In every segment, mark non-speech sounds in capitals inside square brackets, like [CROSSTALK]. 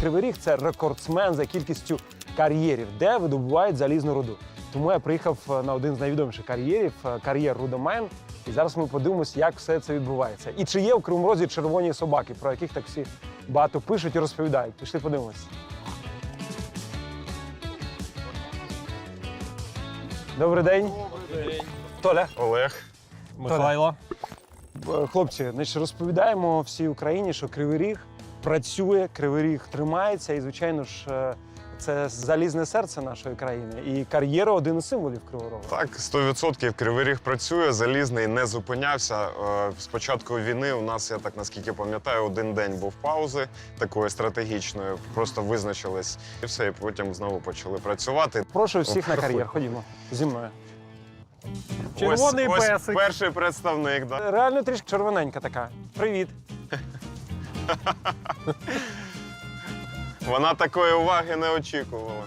Кривий Ріг це рекордсмен за кількістю кар'єрів, де видобувають залізну руду. Тому я приїхав е, на один з найвідоміших кар'єрів е, кар'єр Рудомен. І зараз ми подивимося, як все це відбувається. І чи є в Кривому Розі червоні собаки, про яких так всі багато пишуть і розповідають. Пішли подивимось. Добрий день. Толя. Олег. Михайло. Е, Хлопці, значить, розповідаємо всій Україні, що Кривий Ріг працює, Кривий Ріг тримається, і, звичайно ж, е, це залізне серце нашої країни. І кар'єра один із символів Кривого Рогу. Так, 100% Кривий Ріг працює, залізний не зупинявся. Е, З початку війни у нас, я так наскільки пам'ятаю, один день був паузи такої стратегічної. Просто визначились і все, і потім знову почали працювати. Прошу всіх на кар'єр. Ходімо зі мною. Червоний ось, ось песик. перший представник. Да. Реально трішки червоненька така. Привіт. [LAUGHS] [LAUGHS] Вона такої уваги не очікувала.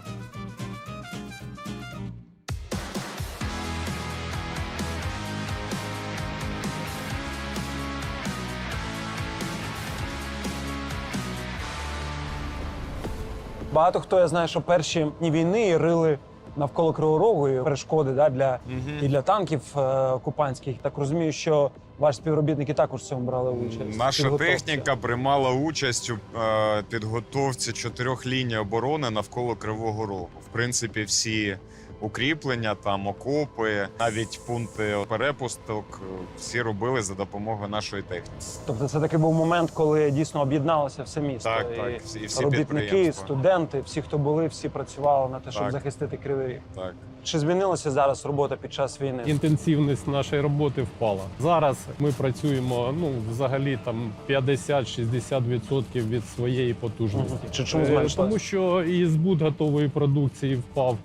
Багато хто я знаю, що перші дні війни рили навколо Криворогу і перешкоди да, для, і для танків е, окупантських. Так розумію, що ваші співробітники також в цьому брали участь. Наша Підготовці. техніка приймала участь у е, підготовці чотирьох ліній оборони навколо Кривого Рогу. В принципі, всі укріплення, там окопи, навіть пункти перепусток е, всі робили за допомогою нашої техніки. Тобто це такий був момент, коли дійсно об'єдналося все місто. Так, і так, всі- і всі робітники, студенти, всі, хто були, всі працювали на те, щоб Так. захистити Кривий Ріг. Так. Чи змінилася зараз робота під час війни? Інтенсивність нашої роботи впала. Зараз ми працюємо ну взагалі там 50-60% від своєї потужності. Чи чому Е, зменшилось? Тому що і збут готової продукції впав.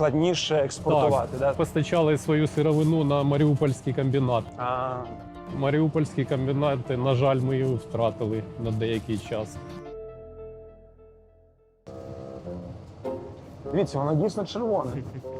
Складніше експортувати, да? Постачали свою сировину на Маріупольський комбінат. А, Маріупольські комбінати, на жаль, ми його втратили на деякий час. дивіться, воно дійсно червоне.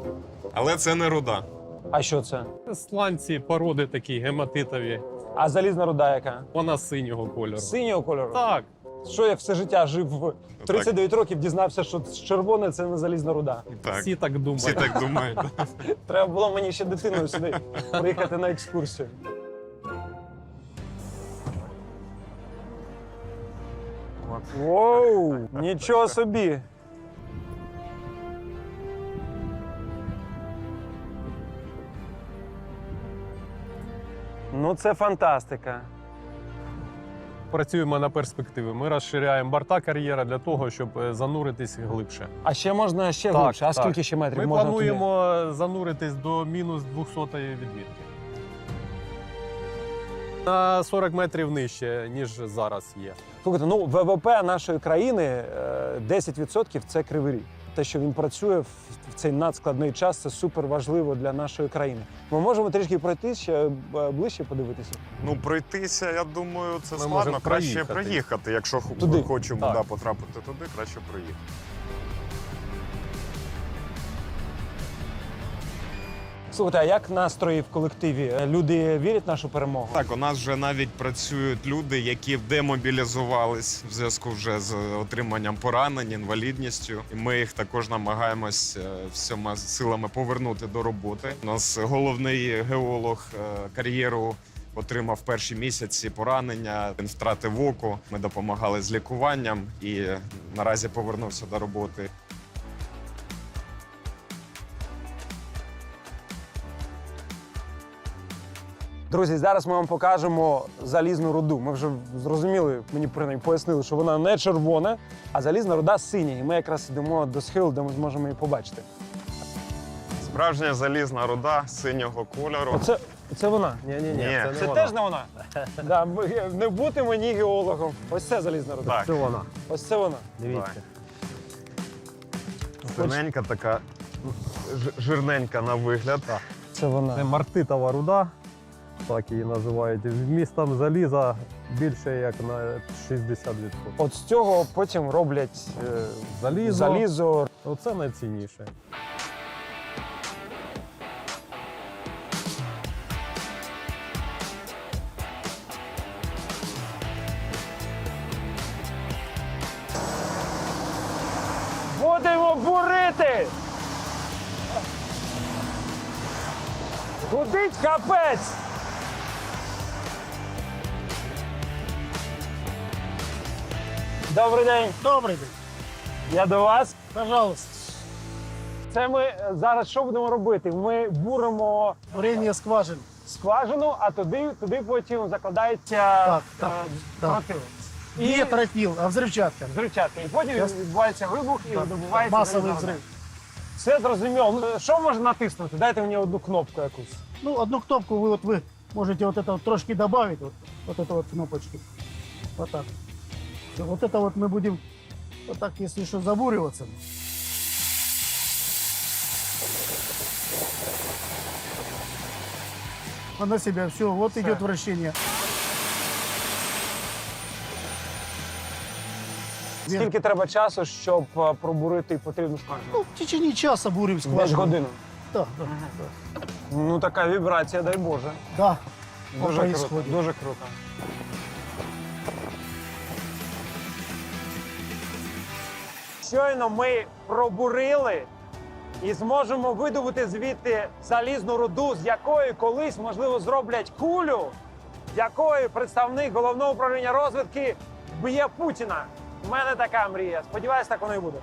[LAUGHS] Але це не руда. А що це? Сланці породи такі гематитові. А залізна руда яка? Вона синього кольору. Синього кольору? Так, Що я все життя жив в 39 років, дізнався, що червоне це не залізна руда. Так. всі так думають. Всі так думають. [LAUGHS] Треба було мені ще дитиною сюди приїхати на екскурсію. Воу! Нічого собі! Ну, це фантастика. Працюємо на перспективи. Ми розширяємо борта кар'єра для того, щоб е, зануритись глибше. А ще можна ще Так, глибше. А так. скільки ще метрів Ми можна плануємо зануритись до мінус 200 відмітки. На 40 метрів нижче, ніж зараз є. Слухайте, ну ВВП нашої країни е, 10% це кривий ріг. Те, що він працює в цей надскладний час, це супер важливо для нашої країни. Ми можемо трішки пройти ще е, ближче подивитися. Ну, пройтися, я думаю, це Ми складно. Краще проїхати. проїхати. Якщо Туди. хочемо Так. да, потрапити туди, краще проїхати. Слухайте, а як настрої в колективі? Е, Люди вірять в нашу перемогу? Так, у нас вже навіть працюють люди, які демобілізувались в зв'язку вже з отриманням поранень, інвалідністю. І ми їх також намагаємось е, всіма силами повернути до роботи. У нас головний геолог е, кар'єру. Отримав перші місяці поранення, він втратив око. Ми допомагали з лікуванням і наразі повернувся до роботи. Друзі, зараз ми вам покажемо залізну руду. Ми вже зрозуміли, мені принаймні пояснили, що вона не червона, а залізна руда синя. І ми якраз йдемо до схилу, де ми зможемо її побачити. Справжня залізна руда синього кольору. Оце, це вона. Ні, ні, Ні. це, Це теж не вона. да, не бути мені геологом. Ось це залізна руда. Так. Це вона. Ось це вона. Дивіться. Синенька така ж- жирненька на вигляд. Це вона. Це мартитова руда, так її називають. Вмістом заліза більше як на 60%. От з цього потім роблять е, Залізо. залізо. Оце найцінніше. Будемо бурити! Гудить капець! Добрий день, Добрий день. я до вас. Пожалуйста. Це ми е, зараз що будемо робити? Ми буримо Бурение скважин. скважину, а туди, туди потім закладається Так, так, е, так. тротил. И не тротил, а взрывчатка. Взривчатка. І потім Щас. відбувається вибух і Так, добувається Массовый залізна взрыв. руда. Все зрозуміло. Ну, Що можна натиснути? Дайте мені одну кнопку якусь. Ну, одну кнопку вы вот вы можете вот это вот трошки добавить, вот, вот эту вот кнопочку. Вот так. Всё, Вот это вот мы будем вот так, если что, забуриваться. А на себя все, вот Всё. идет вращение. Вверх. Скільки треба часу, щоб е, пробурити потрібну скважину? Ну, в течение часа бурим Десь скважину. годину. Да, да, да. Ну така вібрація, дай Боже. Да. Дуже круто. происходит. Дуже круто. Щойно ми пробурили і зможемо видобути звідти залізну руду, з якої колись, можливо, зроблять кулю, з якої представник головного управління розвідки б'є Путіна. У мене така мрія. Сподіваюсь, так воно і буде.